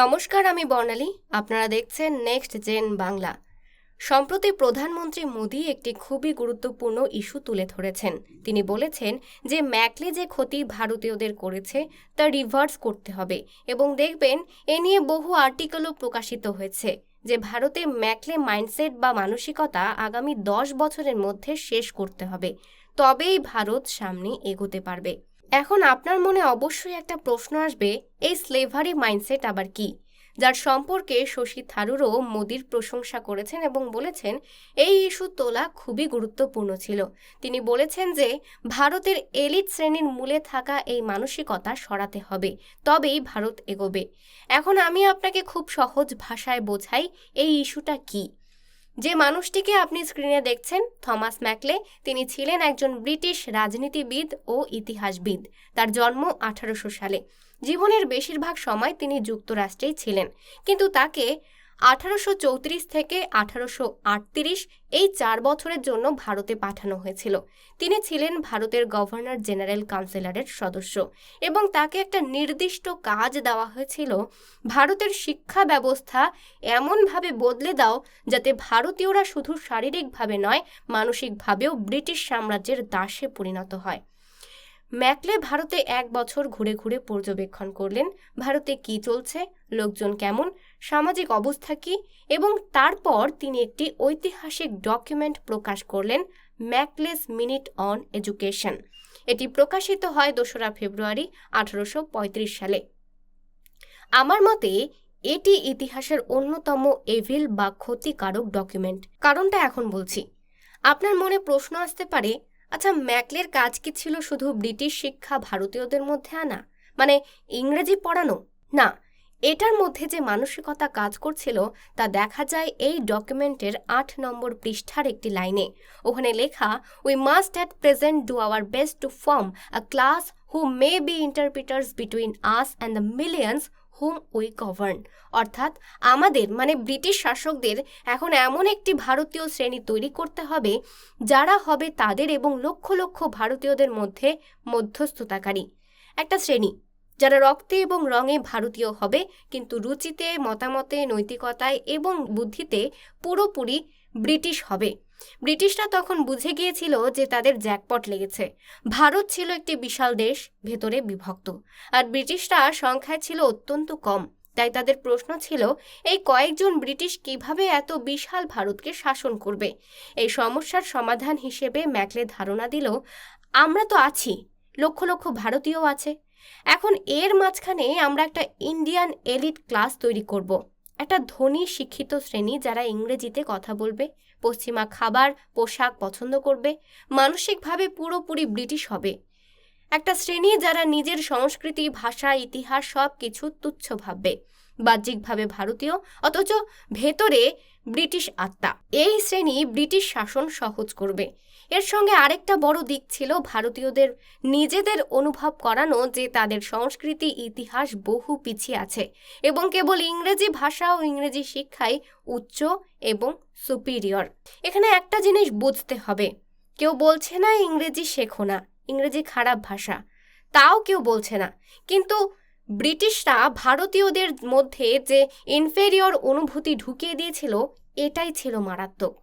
নমস্কার, আমি বর্ণালী। আপনারা দেখছেন নেক্সট জেন বাংলা সম্প্রতি প্রধানমন্ত্রী মোদী একটি খুবই গুরুত্বপূর্ণ ইস্যু তুলে ধরেছেন। তিনি বলেছেন যে ম্যাকলে যে ক্ষতি ভারতীয়দের করেছে, তা রিভার্স করতে হবে এবং দেখবেন এ নিয়ে বহু আর্টিকেলও প্রকাশিত হয়েছে যে ভারতে ম্যাকলে মাইন্ডসেট বা মানসিকতা আগামী দশ বছরের মধ্যে শেষ করতে হবে। তবেই ভারত সামনে এগোতে পারবে। এখন আপনার মনে অবশ্যই একটা প্রশ্ন আসবে, এই স্লেভারি মাইন্ডসেট আবার কি? যার সম্পর্কে শশী থারুরও মোদির প্রশংসা করেছেন এবং বলেছেন, এই ইস্যু তোলা খুবই গুরুত্বপূর্ণ ছিল। তিনি বলেছেন যে, ভারতের এলিট শ্রেণির মূলে থাকা এই মানসিকতা সরাতে হবে, তবেই ভারত এগোবে। এখন আমি আপনাকে খুব সহজ ভাষায় বোঝাই, এই ইস্যুটা কী? যে মানুষটিকে আপনি স্ক্রিনে দেখছেন, থমাস ম্যাকলে, তিনি ছিলেন একজন ব্রিটিশ রাজনীতিবিদ ও ইতিহাসবিদ। তার জন্ম আঠারোশো সালে। জীবনের বেশিরভাগ সময় তিনি যুক্তরাষ্ট্রেই ছিলেন। কিন্তু তাকে আঠারোশো চৌত্রিশ থেকে আঠারোশো আটত্রিশ এই চার বছরের জন্য ভারতে পাঠানো হয়েছিল। তিনি ছিলেন ভারতের গভর্নর জেনারেল কাউন্সিলরের সদস্য এবং তাকে একটা নির্দিষ্ট কাজ দেওয়া হয়েছিল, ভারতের শিক্ষা ব্যবস্থা এমনভাবে বদলে দাও যাতে ভারতীয়রা শুধু শারীরিকভাবে নয়, মানসিকভাবেও ব্রিটিশ সাম্রাজ্যের দাসে পরিণত হয়। ম্যাকলে ভারতে এক বছর ঘুরে ঘুরে পর্যবেক্ষণ করলেন, ভারতে কি চলছে, লোকজন কেমন, সামাজিক অবস্থা কি, এবং তারপর তিনি একটি ঐতিহাসিক ডকুমেন্ট প্রকাশ করলেন, ম্যাকলেস মিনিট অন এডুকেশন। এটি প্রকাশিত হয় দোসরা ফেব্রুয়ারি আঠারোশো পঁয়ত্রিশ সালে। আমার মতে, এটি ইতিহাসের অন্যতম এভিল বা ক্ষতিকারক ডকুমেন্ট। কারণটা এখন বলছি। আপনার মনে প্রশ্ন আসতে পারে আচ্ছা ম্যাকলের কাজ কি ছিল শুধু ব্রিটিশ শিক্ষা ভারতীয়দের মধ্যে আনা? মানে ইংরেজি পড়ানো? না, এটার মধ্যে যে মানসিকতা কাজ করছিল, তা দেখা যায় এই ডকুমেন্টের আট নম্বর পৃষ্ঠার একটি লাইনে। ওখানে লেখা we must at present do our best to form a class who may be interpreters between us and the millions whom we govern. অর্থাৎ আমাদের মানে ব্রিটিশ শাসকদের, এখন এমন একটি ভারতীয় শ্রেণি তৈরি করতে হবে, যারা হবে তাদের এবং লক্ষ লক্ষ ভারতীয়দের মধ্যে মধ্যস্থতাকারী। একটা শ্রেণি, যারা রক্তে এবং রঙে ভারতীয় হবে, কিন্তু রুচিতে, মতামতে, নৈতিকতায় এবং বুদ্ধিতে পুরোপুরি ব্রিটিশ হবে। ব্রিটিশরা তখন বুঝে গিয়েছিল যে তাদের জ্যাকপট লেগেছে। ভারত ছিল একটি বিশাল দেশ, ভেতরে বিভক্ত। আর ব্রিটিশরা সংখ্যায় ছিল অত্যন্ত কম। তাই তাদের প্রশ্ন ছিল, এই কয়েকজন ব্রিটিশ কীভাবে এত বিশাল ভারতকে শাসন করবে? এই সমস্যার সমাধান হিসেবে ম্যাকলে ধারণা দিল, আমরা তো আছি, লক্ষ লক্ষ ভারতীয় আছে। এখন এর মাঝখানে আমরা একটা ইন্ডিয়ান এলিট ক্লাস তৈরি করব। একটা ধনী শিক্ষিত শ্রেণি যারা ইংরেজিতে কথা বলবে, পশ্চিমা খাবার, পোশাক পছন্দ করবে, মানসিকভাবে পুরোপুরি ব্রিটিশ হবে। একটা শ্রেণি যারা নিজের সংস্কৃতি, ভাষা, ইতিহাস সব কিছু তুচ্ছ ভাববে। বাহ্যিকভাবে ভারতীয়, অথচ ভেতরে ব্রিটিশ আত্মা। এই শ্রেণি ব্রিটিশ শাসন সহজ করবে। এর সঙ্গে আরেকটা বড় দিক ছিল ভারতীয়দের নিজেদের অনুভব করানো যে তাদের সংস্কৃতি, ইতিহাস বহু পিছিয়ে আছে এবং কেবল ইংরেজি ভাষা ও ইংরেজি শিক্ষাই উচ্চ এবং সুপিরিয়র এখানে একটা জিনিস বুঝতে হবে, কেউ বলছে না ইংরেজি শেখো না, ইংরেজি খারাপ ভাষা, তাও কেউ বলছে না। কিন্তু ব্রিটিশরা ভারতীয়দের মধ্যে যে ইনফেরিয়র অনুভূতি ঢুকিয়ে দিয়েছিল, এটাই ছিল মারাত্মক।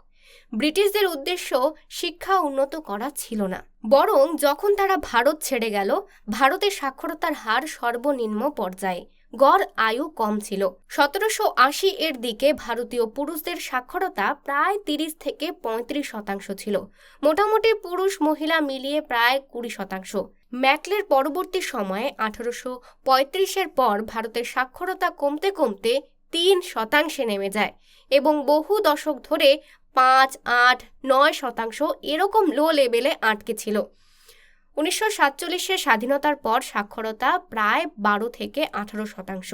ব্রিটিশদের উদ্দেশ্য শিক্ষা উন্নত করা ছিল না। বরং যখন তারা ভারত ছেড়ে গেল, ভারতের সাক্ষরতার হার সর্বনিম্ন পর্যায়ে। গড় আয়ু কম ছিল। সতেরোশো আশি এর দিকে ভারতীয় পুরুষদের সাক্ষরতা প্রায় তিরিশ থেকে পঁয়ত্রিশ শতাংশ ছিল। মোটামুটি পুরুষ মহিলা মিলিয়ে প্রায় কুড়ি শতাংশ। ম্যাকলের পরবর্তী সময়ে আঠারোশো পঁয়ত্রিশের পর ভারতের সাক্ষরতা কমতে কমতে তিন শতাংশে নেমে যায় এবং বহু দশক ধরে পাঁচ, আট, নয় শতাংশ এরকম লো লেভেলে আটকে ছিল। উনিশশো সাতচল্লিশের স্বাধীনতার পর সাক্ষরতা প্রায় বারো থেকে আঠারো শতাংশ।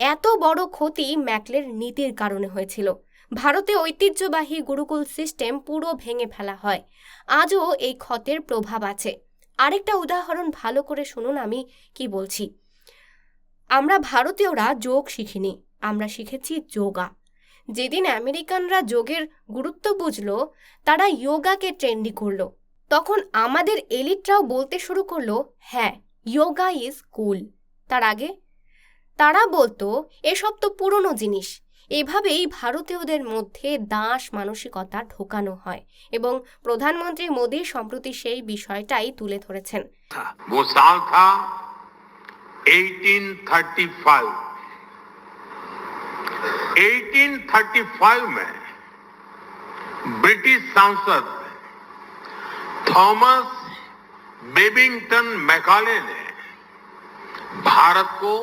এত বড় ক্ষতি ম্যাকলের নীতির কারণে হয়েছিল। ভারতে ঐতিহ্যবাহী গুরুকুল সিস্টেম পুরো ভেঙে ফেলা হয়। আজও এই ক্ষতের প্রভাব আছে। আরেকটা উদাহরণ ভালো করে শুনুন আমি কি বলছি। আমরা ভারতীয়রা যোগ শিখিনি, আমরা শিখেছি যোগা। যেদিন আমেরিকানরা যোগের গুরুত্ব বুঝল তারা যোগাকে ট্রেন্ডি করলো তখন আমাদের এলিটরাও বলতে শুরু করলো হ্যাঁ যোগা ইজ কুল তার আগে তারা বলতো এসব তো পুরনো জিনিস এভাবেই ভারতীয়দের মধ্যে দাস মানসিকতা ঢোকানো হয় এবং প্রধানমন্ত্রী মোদী সম্প্রতি সেই বিষয়টাই তুলে ধরেছেন था वो साल था 1835 1835 में ब्रिटिश सांसद थॉमस बेबिंगटन मैकाले ने भारत को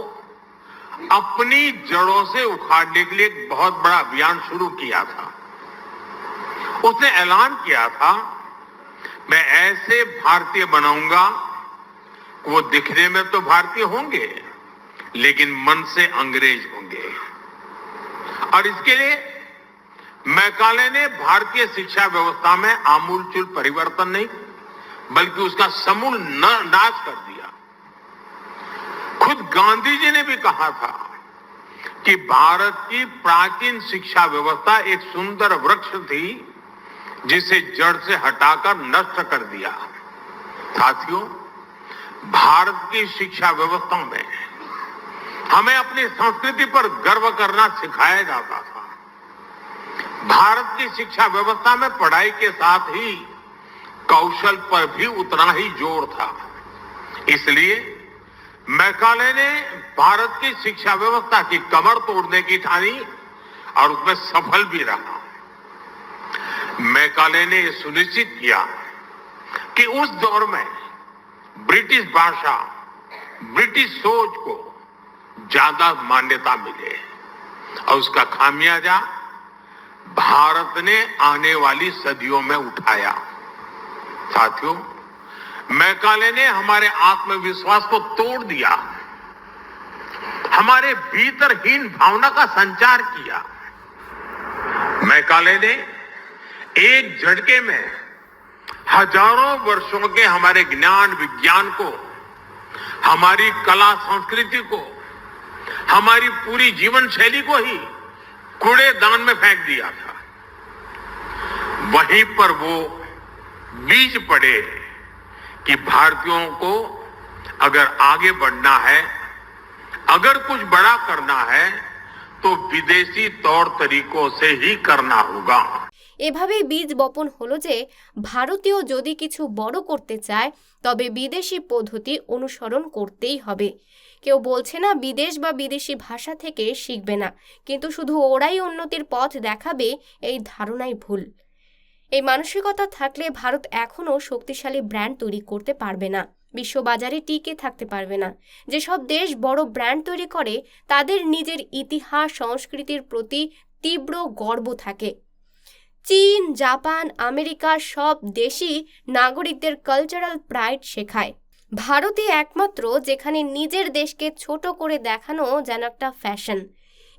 अपनी जड़ों से उखाड़ने के लिए एक बहुत बड़ा अभियान शुरू किया था। उसने ऐलान किया था, मैं ऐसे भारतीय बनाऊँगा वो दिखने में तो भारतीय होंगे, लेकिन मन से अंग्रेज़ होंगे। और इसके लिए मैकाले ने भारतीय शिक्षा व्यवस्था में आमूलचूल परिवर्तन नहीं, बल्कि उसका समूल नाश कर दिया। खुद गांधी जी ने भी कहा था कि भारत की प्राचीन शिक्षा व्यवस्था एक सुंदर वृक्ष थी, जिसे जड़ से हटाकर नष्ट कर दिया। साथियों, भारत की शिक्षा व्यवस्था में हमें अपनी संस्कृति पर गर्व करना सिखाया जाता था। भारत की शिक्षा व्यवस्था में पढ़ाई के साथ ही कौशल पर भी उतना ही ज़ोर था। इसलिए मैकाले ने भारत की शिक्षा व्यवस्था की कमर तोड़ने की ठानी और उसमें सफल भी रहा। मैकाले ने यह सुनिश्चित किया कि उस दौर में ब्रिटिश भाषा, ब्रिटिश सोच को ज़्यादा मान्यता मिले। और उसका खामियाजा भारत ने आने वाली सदियों में उठाया। साथियों, मैकाले ने हमारे आत्मविश्वास को तोड़ दिया। हमारे भीतरहीन भावना का संचार किया। मैकाले ने एक झटके में हज़ारों वर्षों के हमारे ज्ञान विज्ञान को, हमारी कला संस्कृति को हमारी पूरी जीवन शैली को ही कूड़ेदान में फेंक दिया था। वहीं पर वो बीज पड़े कि भारतीयों को अगर आगे बढ़ना है, अगर कुछ बड़ा करना है तो विदेशी तौर तरीकों से ही करना होगा। এভাবেই বীজ বপন হলো যে ভারতীয় যদি কিছু বড় করতে চায়, তবে বিদেশি পদ্ধতি অনুসরণ করতেই হবে। কেউ বলছে না, বিদেশ বা বিদেশি ভাষা থেকে শিখবে না, কিন্তু শুধু ওরাই উন্নতির পথ দেখাবে, এই ধারণাই ভুল। এই মানসিকতা থাকলে ভারত এখনও শক্তিশালী ব্র্যান্ড তৈরি করতে পারবে না, বিশ্ববাজারে টিকে থাকতে পারবে না। যেসব দেশ বড় ব্র্যান্ড তৈরি করে, তাদের নিজের ইতিহাস, সংস্কৃতির প্রতি তীব্র গর্ব থাকে। চীন, জাপান, আমেরিকা সব দেশই নাগরিকদের কালচারাল প্রাইড শেখায়। ভারতে একমাত্র যেখানে নিজের দেশকে ছোট করে দেখানো যেন একটা ফ্যাশন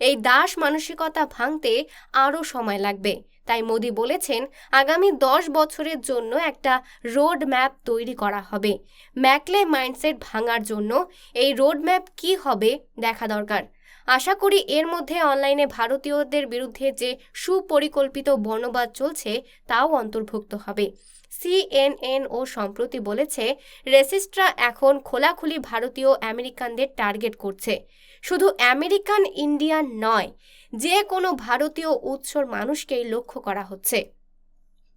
এই দাস মানসিকতা ভাঙতে আরও সময় লাগবে। তাই মোদি বলেছেন, আগামী দশ বছরের জন্য একটা রোড ম্যাপ তৈরি করা হবে। ম্যাকলে মাইন্ডসেট ভাঙার জন্য এই রোড ম্যাপ কী হবে দেখা দরকার। আশা করি এর মধ্যে অনলাইনে ভারতীয়দের বিরুদ্ধে যে সুপরিকল্পিত বর্ণবাদ চলছে, তাও অন্তর্ভুক্ত হবে। সিএনএন ও সম্প্রতি বলেছে, রেসিস্টরা এখন খোলাখুলি ভারতীয় আমেরিকানদের টার্গেট করছে। শুধু আমেরিকান, ইন্ডিয়ান নয়, যে কোনো ভারতীয় উৎসর মানুষকেই লক্ষ্য করা হচ্ছে।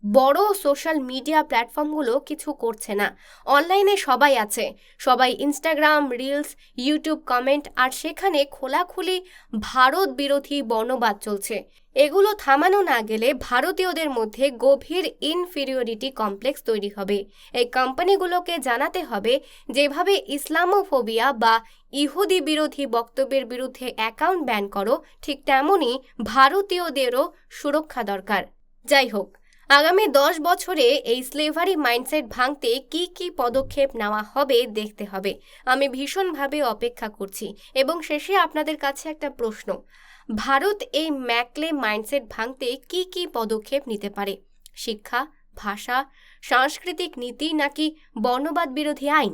বড় সোশ্যাল মিডিয়া প্ল্যাটফর্মগুলো কিছু করছে না। অনলাইনে সবাই আছে। সবাই ইনস্টাগ্রাম রিলস ইউটিউব কমেন্ট আর সেখানে খোলাখুলি ভারত বিরোধী বর্ণবাদ চলছে। এগুলো থামানো না গেলে ভারতীয়দের মধ্যে গভীর ইনফিরিয়রিটি কমপ্লেক্স তৈরি হবে। এই কোম্পানিগুলোকে জানাতে হবে যেভাবে ইসলামোফোবিয়া বা ইহুদি বিরোধী বক্তব্যের বিরুদ্ধে অ্যাকাউন্ট ব্যান করো, ঠিক তেমনই ভারতীয়দেরও সুরক্ষা দরকার। যাই হোক আগামী দশ বছরে এই স্লেভারি মাইন্ডসেট ভাঙতে কি কি পদক্ষেপ নেওয়া হবে দেখতে হবে। আমি ভীষণভাবে অপেক্ষা করছি এবং শেষে আপনাদের কাছে একটা প্রশ্ন। ভারত এই ম্যাকলে মাইন্ডসেট ভাঙতে কি কি পদক্ষেপ নিতে পারে? শিক্ষা, ভাষা, সাংস্কৃতিক নীতি নাকি বর্ণবাদ বিরোধী আইন?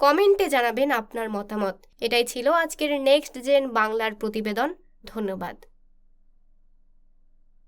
কমেন্টে জানাবেন আপনার মতামত। এটাই ছিল আজকের নেক্সট জেন বাংলার প্রতিবেদন। ধন্যবাদ।